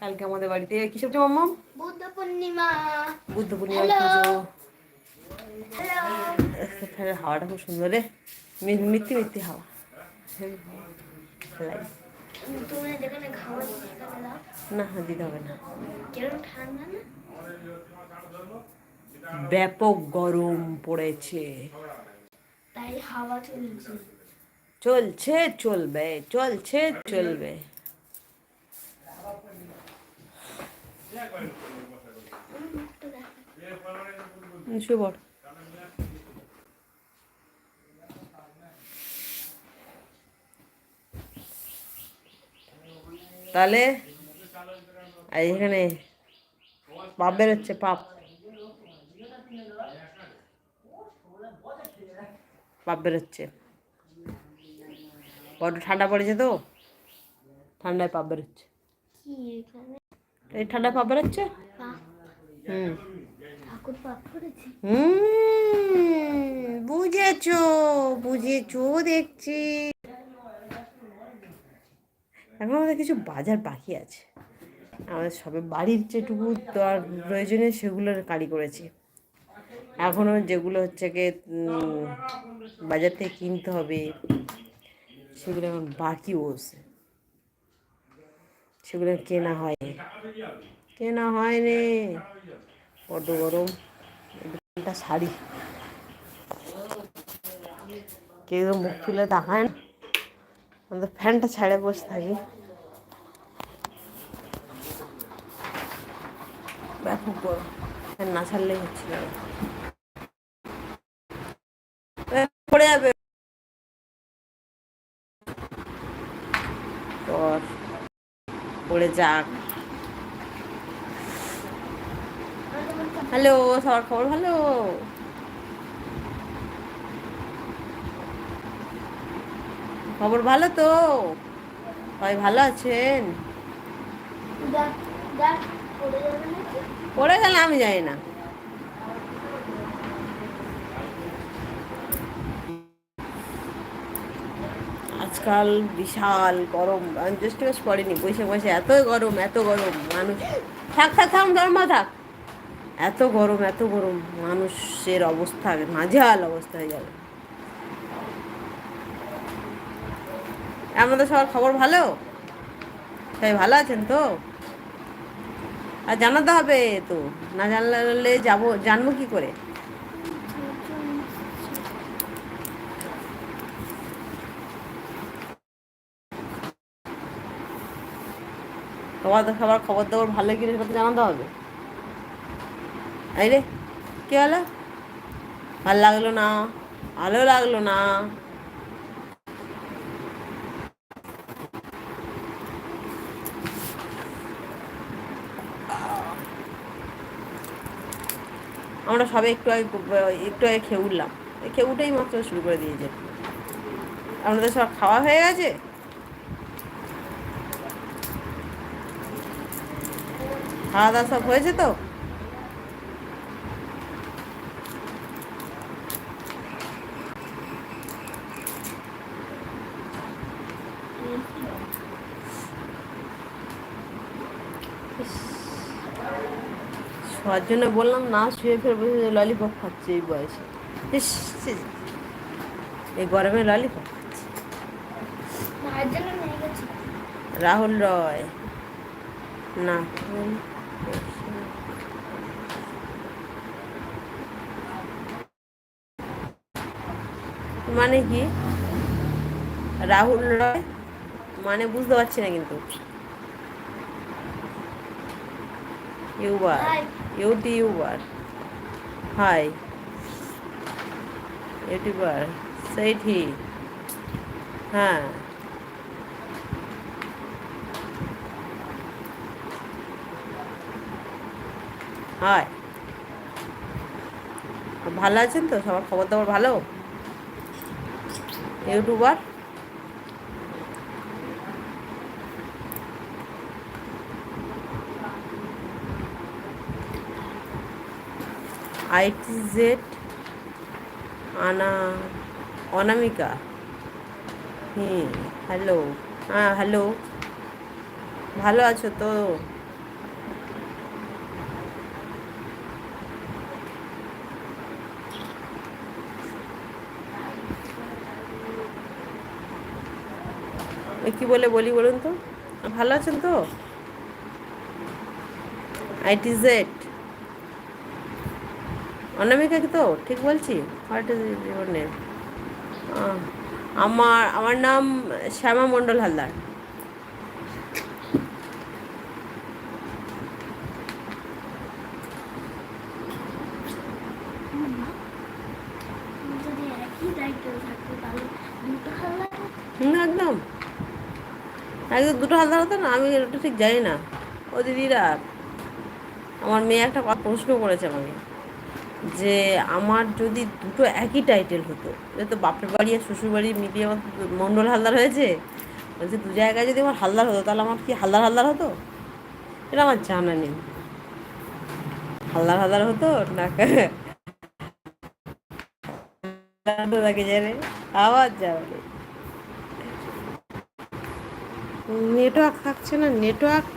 কালকে আমাদের বাড়িতে কি সবজি মাম্মাম? বুদ্ধ পূর্ণিমা বুদ্ধ পূর্ণিমা পুজো হাওয়াটা খুব সুন্দর রে। মিথ্যে মিথ্যে হাওয়া। না দিতে হবে না। না? ব্যাপক গরম পড়েছে। তাই হাওয়া চলছে। চলছে চলবে চলছে চলবে। তাহলে এখানে পাপ বেরোচ্ছে পাপ। পাপ বেরোচ্ছে। বড্ড ঠান্ডা পড়েছে তো? ঠান্ডায় পাপ বেরোচ্ছে। এই ঠান্ডায় পাপ বেরোচ্ছে? হুম। হুম বুঝেছ বুঝেছ দেখছি। এখন আমাদের কিছু বাজার বাকি আছে। আমাদের সবে বাড়ির যেটুকু দেওয়ার প্রয়োজনীয় সেগুলো কারি করেছি। এখনও যেগুলো হচ্ছে গিয়ে বাজার থেকে কিনতে হবে। সেগুলো এখন বাকি বসে সেগুলো কেনা হয়নি। কেনা হয়নি। বড্ড গরম। একটা শাড়ি। কেউ মুখ তুলে তাকায় না। আমি তো ফ্যানটা ছাড়ে বসে থাকি। ব্যাপক ফ্যান না ছাড়লেই হচ্ছিল। পড়ে যাবে। পড়ে যাক। হ্যালো সবার খবর ভালো? খবর ভালো তো? সবাই ভালো আছেন? পড়ে গেলে আমি জানি না। আজকাল বিশাল গরম। জ্যৈষ্ঠ মাস পড়েনি বৈশাখ মাসে এত গরম এত গরম। মানুষ থাক থাক থাক ধর্মা, থাক। এত গরম এত গরম। মানুষের অবস্থা, নাজেহাল অবস্থা হয়ে যাবে। আমাদের সবার খবর ভালো? সবাই ভালো আছেন তো? আর জানাতে হবে তো। না জানলে যাব জানব কি করে? তোমার তো সবার খবর দাবর ভালো কি সেটা তো জানাতে হবে। এই রে, কি হলো? ভালো লাগল না? ভালো লাগল না? আমরা সবে একটু আগে একটু আগে খেয়ে উঠলাম। খেয়ে উঠেই মাত্র শুরু করে দিয়েছে। আপনাদের সব খাওয়া হয়ে গেছে? খাওয়া দাওয়া সব হয়েছে তো? শোয়ার জন্য বললাম না শুয়ে ফের বসে ললিপপ খাচ্ছে এই বয়সে। ইস। এই গরমে ললিপপ গেছি। রাহুল রয়। না। মানে কি? রাহুল রয়? মানে বুঝতে পারছি না কিন্তু। ইউবার Hi. ইউটিউবার, হাই, ইউটিউবার সেইটি হ্যাঁ। হাই। ভালো আছেন তো? সবার খবর দাবর ভালো? ইউটিউবার আইটি জেড আনা অনামিকা হুম হ্যালো হ্যাঁ হ্যালো ভালো আছো তো? কি বলে বলি বলুন তো? ভালো আছেন তো? আইটি জেড অনামিকা কি তো? ঠিক বলছি? হোয়াট ইজ ইউর নেম আমার আমার নাম শ্যামা মণ্ডল হালদার। একদম। একদম দুটো হালদার হতো না, আমি ওটা ঠিক জানি না। ও দিদিরা, আমার মেয়ে একটা প্রশ্ন করেছে আমাকে, যে আমার যদি দুটো একই টাইটেল হতো তো বাপের বাড়ি আর শ্বশুর বাড়ি মিলিয়ে আমার মণ্ডল হালদার হয়েছে, বলছে দু জায়গায় যদি আমার হালদার হতো, তাহলে আমার কি হালদার হালদার হতো? এটা আমার জানা নেই। হালদার হালদার হতো না আবার যাবে নেটওয়ার্ক থাকছে না নেটওয়ার্ক